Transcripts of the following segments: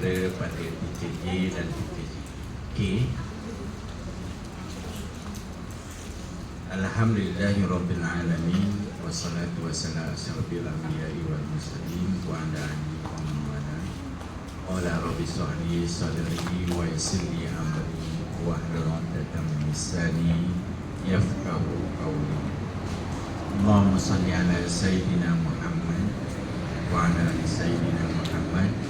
sejahtera pada PKJ dan PKK. Alhamdulillahirrabbilalamin Wassalatu wassalamu asyrafil anbiya'i wal mursalin wa ala alihi wa man wala. Qala rabbi shrahli sadri wa yassir li amri wa hlul 'uqdatam min lisani yafqahu qawli. Allahumma salli ala sayyidina Muhammad wa ala sayyidina Muhammad.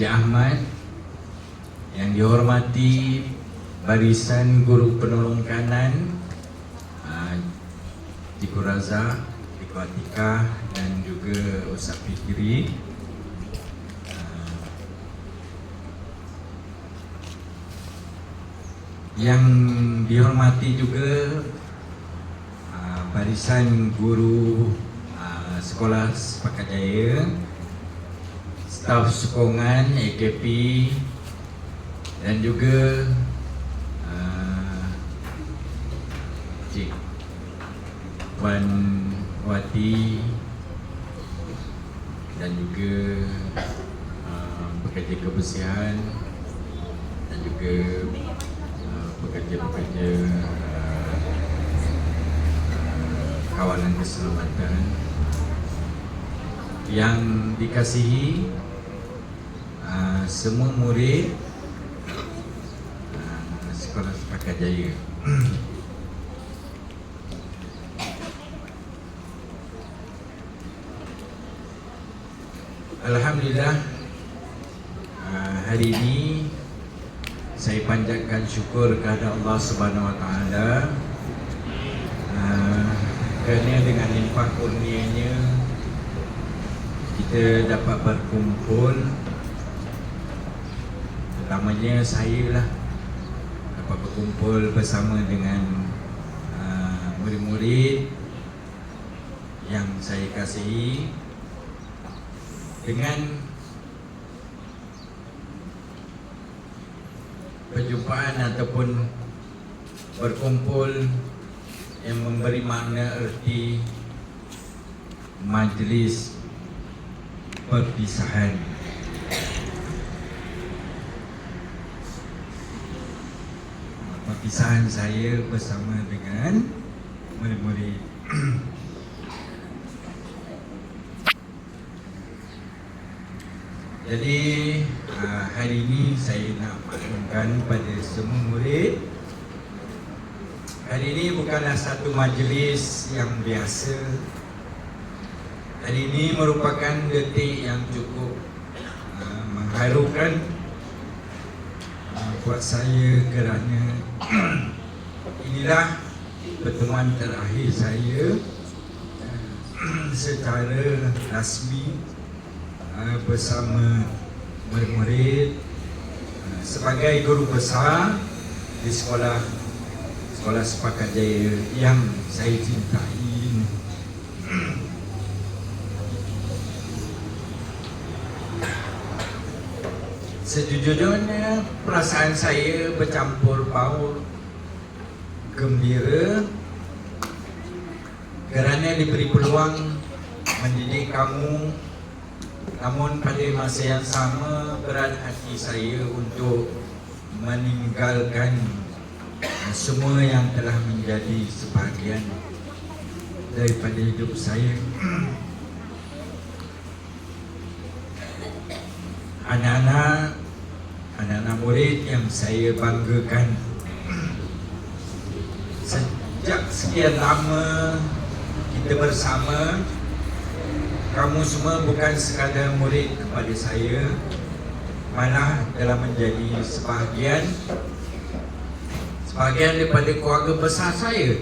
Cik Ahmad yang dihormati barisan guru penolong kanan uh, Cik Razak Cik Atikah dan juga Ustaz Fikri. Uh, yang dihormati juga uh, barisan guru sekolah Sepakat Jaya staf sokongan AKP dan juga uh, Cik Puan Wati dan juga uh, pekerja kebersihan dan juga uh, pekerja-pekerja uh, uh, kawalan keselamatan yang dikasihi uh, semua murid uh, sekolah Sepakat Jaya. Alhamdulillah uh, hari ini saya panjatkan syukur kepada Allah Subhanahu Wa Taala kerana dengan limpah kurnianya kita dapat berkumpul terutamanya saya lah dapat berkumpul bersama dengan uh, murid-murid yang saya kasihi dengan perjumpaan ataupun berkumpul yang memberi makna erti majlis perpisahan perpisahan saya bersama dengan murid-murid. Jadi uh, hari ini saya nak maklumkan pada semua murid Hari ini bukanlah satu majlis yang biasa. Hari ini merupakan detik yang cukup uh, mengharukan uh, buat saya kerana inilah pertemuan terakhir saya uh, secara rasmi uh, bersama murid-murid uh, sebagai guru besar di sekolah sekolah Sepakat Jaya yang saya cintai. Sejujurnya perasaan saya bercampur baur gembira kerana diberi peluang mendidik kamu. Namun pada masa yang sama berat hati saya untuk meninggalkan semua yang telah menjadi sebahagian daripada hidup saya. Anak-anak anak-anak murid yang saya banggakan. Sejak sekian lama kita bersama kamu semua bukan sekadar murid kepada saya malah telah menjadi sebahagian sebahagian daripada keluarga besar saya.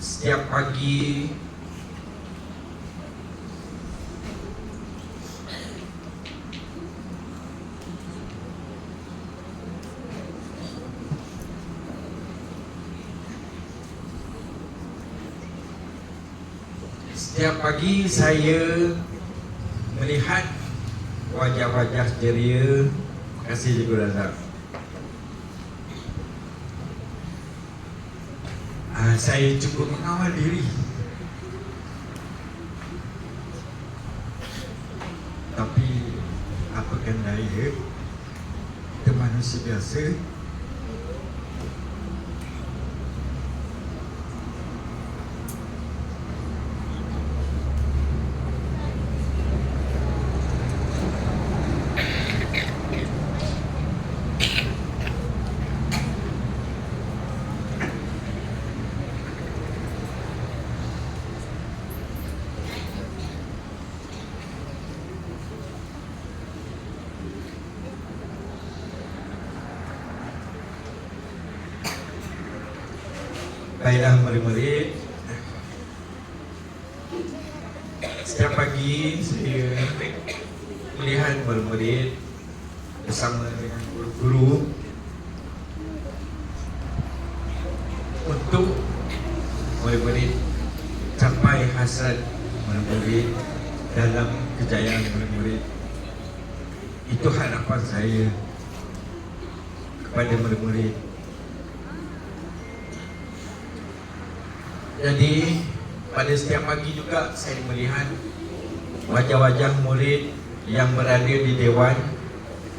Setiap pagi Setiap pagi saya melihat wajah-wajah ceria. Kasih Cikgu Razak ah, Saya cukup mengawal diri. Tapi apakan daya Kita manusia biasa Baiklah murid-murid Setiap pagi saya melihat murid-murid bersama dengan guru-guru. Untuk murid-murid capai hasrat murid-murid dalam kejayaan murid-murid itu harapan saya kepada murid-murid Jadi pada setiap pagi juga saya melihat wajah-wajah murid yang berada di dewan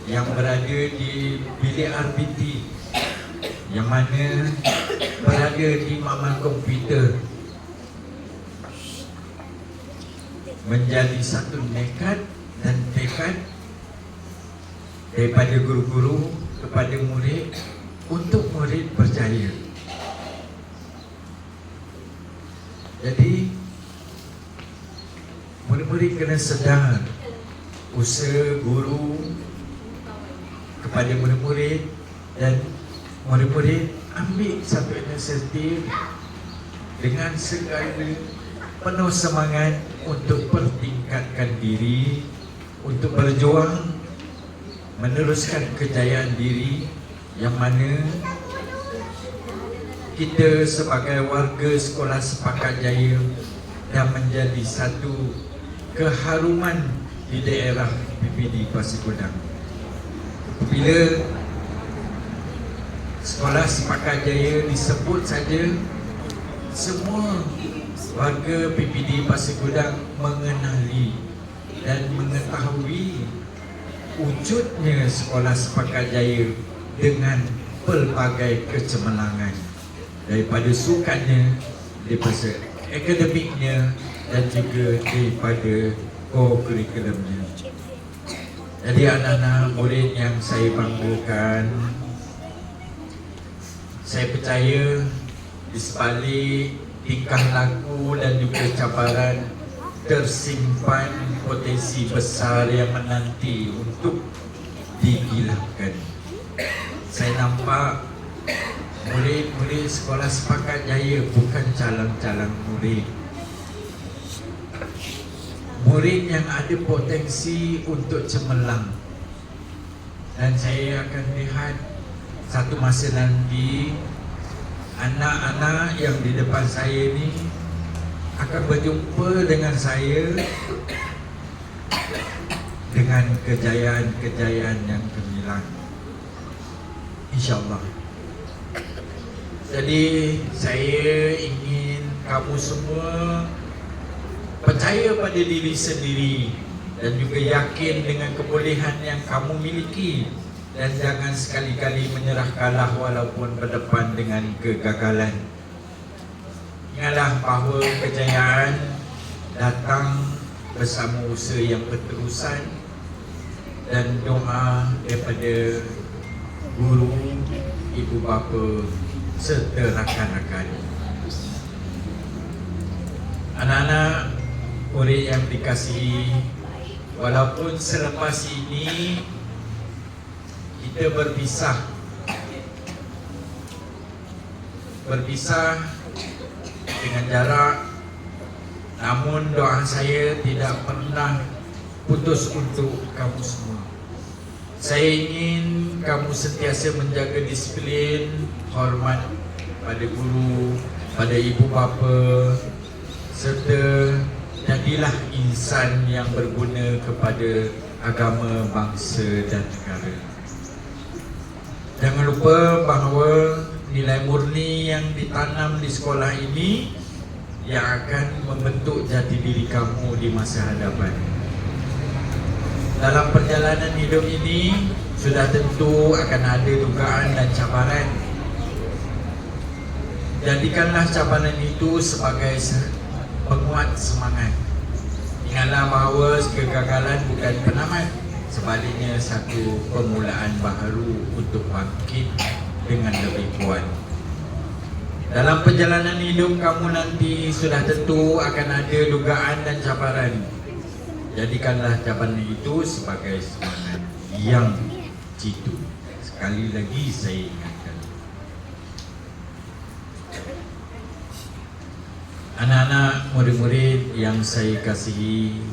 yang berada di bilik RPT yang mana berada di maman komputer menjadi satu nekat dan tekad daripada guru-guru kepada murid untuk murid percaya Jadi Murid-murid kena sedar Usaha guru Kepada murid-murid Dan murid-murid Ambil satu inisiatif Dengan segala Penuh semangat Untuk pertingkatkan diri Untuk berjuang Meneruskan kejayaan diri Yang mana kita sebagai warga sekolah Sepakat Jaya dan menjadi satu keharuman di daerah PPD Pasir Gudang. Bila sekolah Sepakat Jaya disebut saja semua warga PPD Pasir Gudang mengenali dan mengetahui wujudnya sekolah Sepakat Jaya dengan pelbagai kecemerlangan daripada sukannya daripada akademiknya dan juga daripada co-curriculumnya. Jadi anak-anak murid yang saya banggakan saya percaya di sebalik tingkah laku dan juga cabaran tersimpan potensi besar yang menanti untuk digilangkan saya nampak Murid-murid sekolah sepakat jaya bukan calon-calon murid Murid yang ada potensi untuk cemerlang. Dan saya akan lihat satu masa nanti Anak-anak yang di depan saya ni Akan berjumpa dengan saya Dengan kejayaan-kejayaan yang gemilang. InsyaAllah. Jadi saya ingin kamu semua percaya pada diri sendiri dan juga yakin dengan kebolehan yang kamu miliki dan jangan sekali-kali menyerah kalah walaupun berdepan dengan kegagalan. Ingatlah bahawa kejayaan datang bersama usaha yang berterusan dan doa daripada guru, ibu bapa, serta rakan-rakan Anak-anak murid-murid yang dikasihi. Walaupun selepas ini kita berpisah. Berpisah dengan jarak. Namun doa saya tidak pernah putus untuk kamu semua. Saya ingin kamu sentiasa menjaga disiplin Hormat pada guru, pada ibu bapa Serta jadilah insan yang berguna kepada agama, bangsa dan negara Jangan lupa bahawa nilai murni yang ditanam di sekolah ini yang akan membentuk jati diri kamu di masa hadapan. Dalam perjalanan hidup ini sudah tentu akan ada dugaan dan cabaran. Jadikanlah cabaran itu sebagai se- penguat semangat. Ingatlah bahawa kegagalan bukan penamat. Sebaliknya satu permulaan baharu untuk bangkit dengan lebih kuat. Dalam perjalanan hidup kamu nanti sudah tentu akan ada dugaan dan cabaran. Jadikanlah cabaran itu sebagai semangat yang jitu. Sekali lagi saya ingatkan Anak-anak murid-murid yang saya kasihi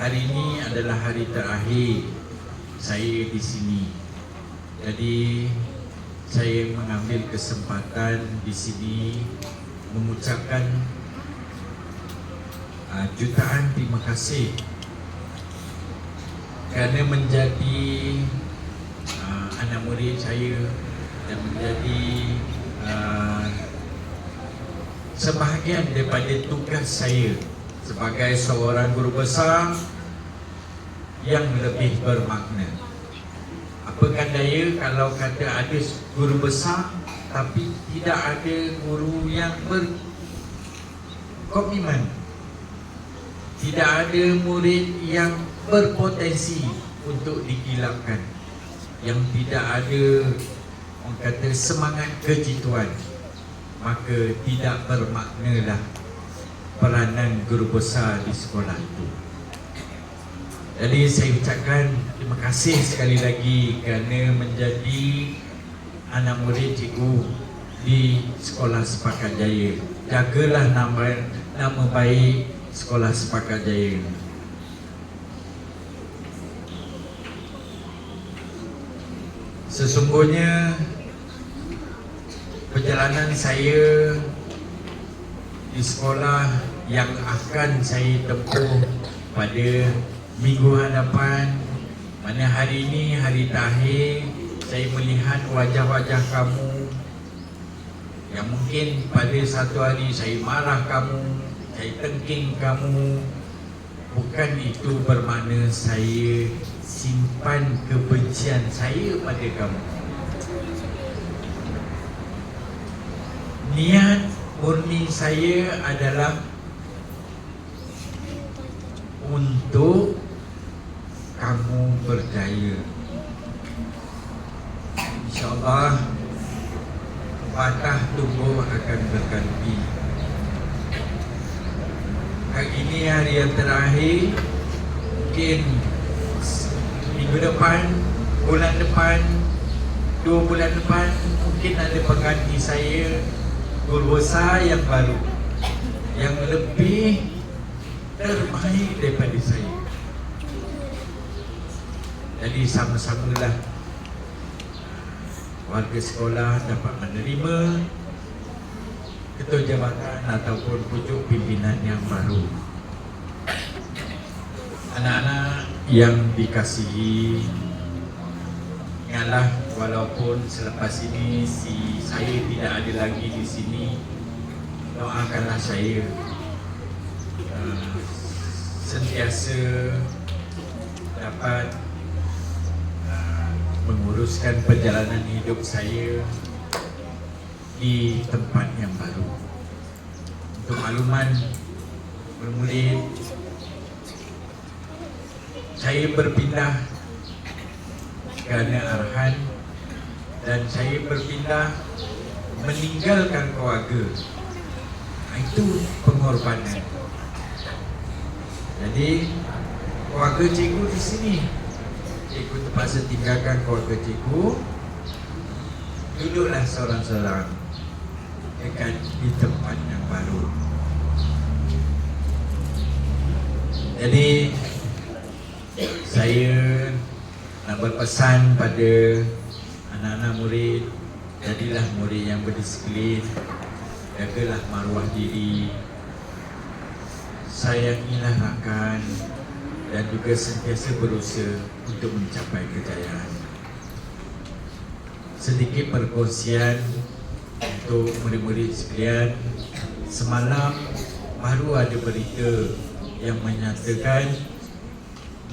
Hari ini adalah hari terakhir saya di sini. Jadi saya mengambil kesempatan di sini mengucapkan uh, jutaan terima kasih kerana menjadi uh, anak murid saya dan menjadi uh, sebahagian daripada tugas saya sebagai seorang guru besar yang lebih bermakna. Apakan daya kalau kata ada guru besar tapi tidak ada guru yang berkomitmen. Tidak ada murid yang berpotensi untuk dikilapkan. Yang tidak ada kata semangat kejituan. Maka tidak bermaknalah peranan guru besar di sekolah itu. Jadi saya ucapkan terima kasih sekali lagi kerana menjadi anak murid cikgu di sekolah Sepakat Jaya. Jagalah nama nama baik sekolah Sepakat Jaya. Sesungguhnya perjalanan saya di sekolah yang akan saya tempuh pada minggu hadapan. Mana hari ini hari terakhir saya melihat wajah-wajah kamu. Yang mungkin pada satu hari saya marah kamu saya tengking kamu. Bukan itu bermakna saya simpan kebencian saya pada kamu niat murni saya adalah untuk kamu berjaya. InsyaAllah patah tumbuh akan berganti. Hari ini hari yang terakhir, mungkin minggu depan, bulan depan, dua bulan depan, mungkin ada pengganti saya guru besar yang baru yang lebih terbaik daripada saya. Jadi sama-samalah warga sekolah dapat menerima ketua jabatan ataupun pucuk pimpinan yang baru. Anak-anak yang dikasihi Ingatlah walaupun selepas ini si saya tidak ada lagi di sini doakanlah saya uh, sentiasa dapat uh, menguruskan perjalanan hidup saya di tempat yang baru. Untuk makluman murid saya berpindah kerana arahan dan saya berpindah meninggalkan keluarga Itu pengorbanan. Jadi keluarga cikgu di sini. Cikgu terpaksa tinggalkan keluarga cikgu. Duduklah seorang-seorang dekat di tempat yang baru. Jadi saya nak berpesan pada anak-anak murid jadilah murid yang berdisiplin. Jagalah maruah diri. Sayangilah rakan dan juga sentiasa berusaha untuk mencapai kejayaan. Sedikit perkongsian untuk murid-murid sekalian. Semalam baru ada berita yang menyatakan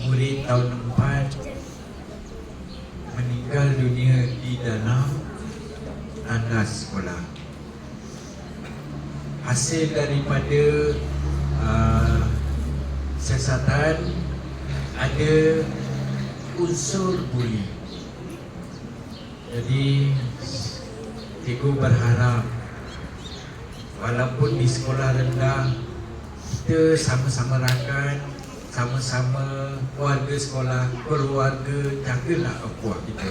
murid tahun 4 meninggal dunia di dalam tandas sekolah. Hasil daripada uh, siasatan ada unsur buli. Jadi cikgu berharap walaupun di sekolah rendah kita sama-sama rakan sama-sama keluarga sekolah, keluarga jagalah akuah kita.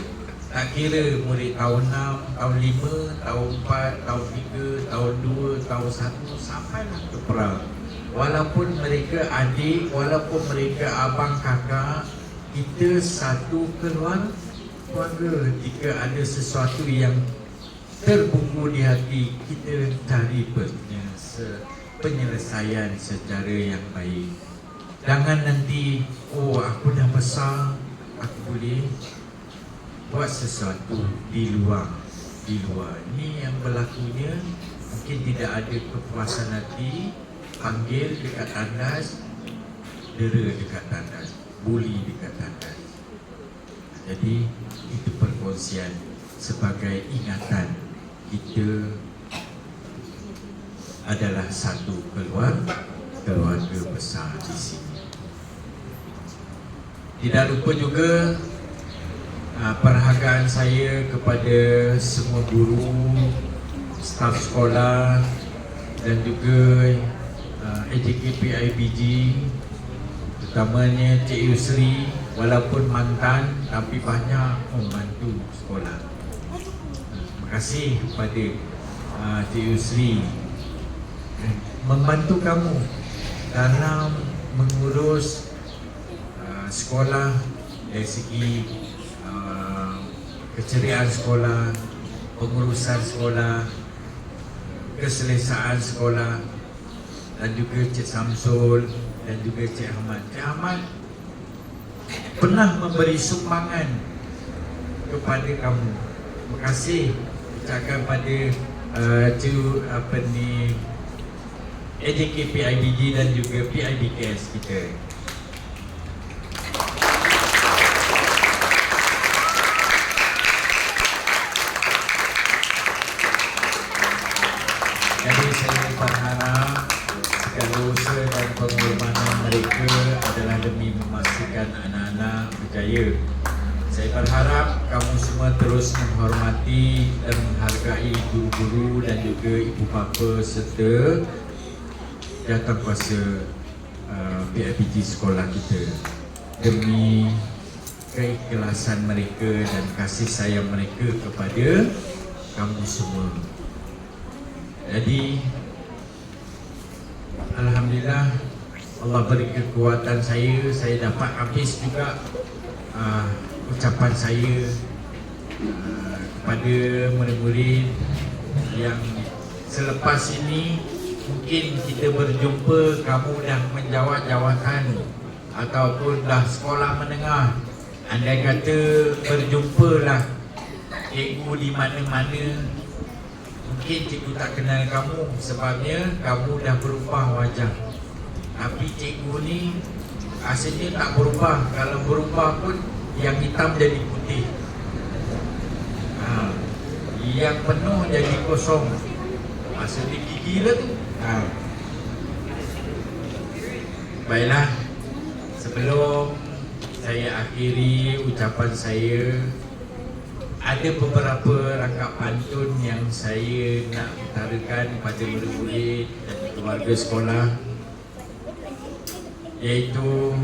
Tak kira murid tahun 6, tahun 5, tahun 4, tahun 3, tahun 2, tahun 1 sampailah ke pra. Walaupun mereka adik, walaupun mereka abang kakak, kita satu keluar keluarga. Jika ada sesuatu yang terbuku di hati, kita cari penyelesaian secara yang baik. Jangan nanti Oh aku dah besar Aku boleh Buat sesuatu Di luar. Di luar Ni yang berlakunya Mungkin tidak ada kepuasan hati Panggil dekat tandas Dera dekat tandas Buli dekat tandas. Jadi Itu perkongsian Sebagai ingatan Kita Adalah satu keluarga Keluarga besar di sini tidak lupa juga uh, perhargaan saya kepada semua guru, staf sekolah dan juga AJKP IBG terutamanya Cik Yusri walaupun mantan tapi banyak membantu sekolah. Terima kasih kepada uh, Cik Yusri membantu kamu dalam mengurus sekolah dari segi uh, keceriaan sekolah, pengurusan sekolah, keselesaan sekolah dan juga Cik Samsul dan juga Cik Ahmad. Cik Ahmad pernah memberi sumbangan kepada kamu. Terima kasih ucapkan pada uh, Cik apa ni AJK PIBG dan juga PIBKS kita. Juga ibu bapa serta jawatan kuasa uh, PIPG sekolah kita demi keikhlasan mereka dan kasih sayang mereka kepada kamu semua. Jadi Alhamdulillah Allah beri kekuatan saya Saya dapat habis juga uh, Ucapan saya uh, Kepada murid-murid Yang selepas ini Mungkin kita berjumpa Kamu dah menjawat jawatan Ataupun dah sekolah menengah Andai kata berjumpalah Cikgu di mana-mana Mungkin cikgu tak kenal kamu sebabnya kamu dah berubah wajah. Tapi cikgu ni asalnya tak berubah. Kalau berubah pun yang hitam jadi putih. Ha. Yang penuh jadi kosong. Maksudnya gigi lah tu. Ha. Baiklah. Sebelum saya akhiri ucapan saya ada beberapa rangkap pantun yang saya nak utarakan kepada murid-murid dan warga sekolah iaitu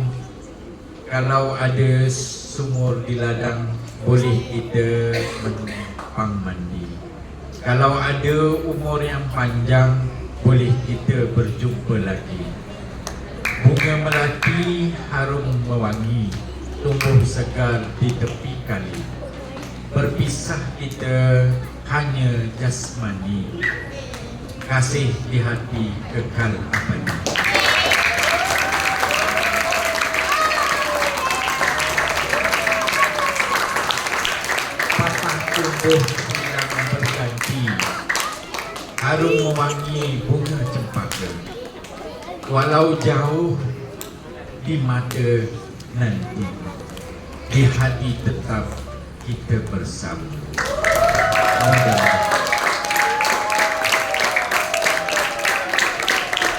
kalau ada sumur di ladang boleh kita menumpang mandi kalau ada umur yang panjang boleh kita berjumpa lagi. Bunga melati harum mewangi tumbuh segar di tepi kali. Berpisah kita hanya jasmani. Kasih di hati kekal abadi. Yang berganti harum mewangi bunga cempaka walau jauh di mata nanti di hati tetap kita bersama.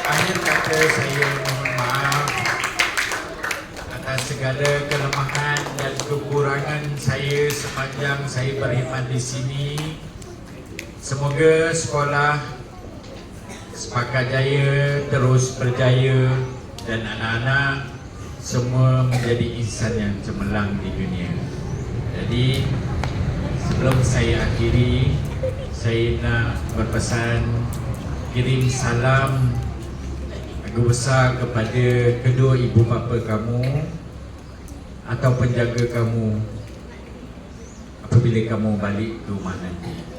Akhir kata saya mohon maaf atas segala kelemahan dan kekurangan saya sepanjang saya berkhidmat di sini. Semoga sekolah Sepakat Jaya terus berjaya dan anak-anak semua menjadi insan yang cemerlang di dunia. Jadi sebelum saya akhiri, saya nak berpesan kirim salam Agung besar kepada kedua ibu bapa kamu atau penjaga kamu apabila kamu balik ke rumah nanti.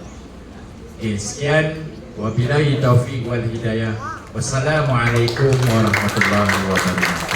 Okay, sekian. Wabillahi taufiq wal hidayah. Wassalamualaikum warahmatullahi wabarakatuh.